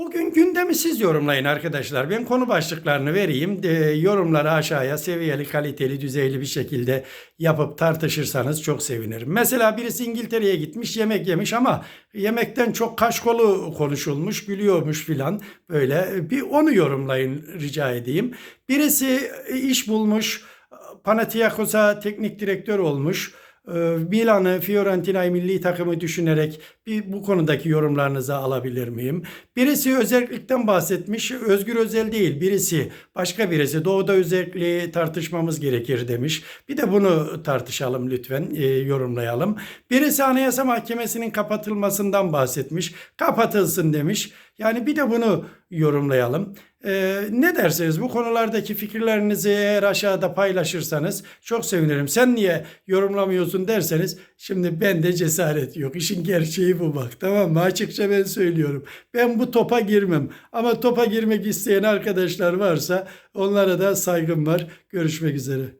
Bugün gündemi siz yorumlayın arkadaşlar. Ben konu başlıklarını vereyim. E, yorumları aşağıya seviyeli, kaliteli, düzeyli bir şekilde yapıp tartışırsanız çok sevinirim. Mesela birisi İngiltere'ye gitmiş, yemek yemiş ama yemekten çok kaşkolu konuşulmuş, gülüyormuş filan. Böyle bir onu yorumlayın rica edeyim. Birisi iş bulmuş, Panathinaikos'a teknik direktör olmuş. Ee, Milan'ı, Fiorentina'yı milli takımı düşünerek bir bu konudaki yorumlarınızı alabilir miyim? Birisi özellikten bahsetmiş. Özgür Özel değil. Birisi başka birisi doğuda özelliği tartışmamız gerekir demiş. Bir de bunu tartışalım lütfen, e, yorumlayalım. Birisi Anayasa Mahkemesi'nin kapatılmasından bahsetmiş. Kapatılsın demiş. Yani bir de bunu yorumlayalım. Ee, ne dersiniz bu konulardaki fikirlerinizi eğer aşağıda paylaşırsanız çok sevinirim. Sen niye yorumlamıyorsun derseniz şimdi bende cesaret yok. İşin gerçeği bu bak tamam mı? Açıkça ben söylüyorum. Ben bu topa girmem. Ama topa girmek isteyen arkadaşlar varsa onlara da saygım var. Görüşmek üzere.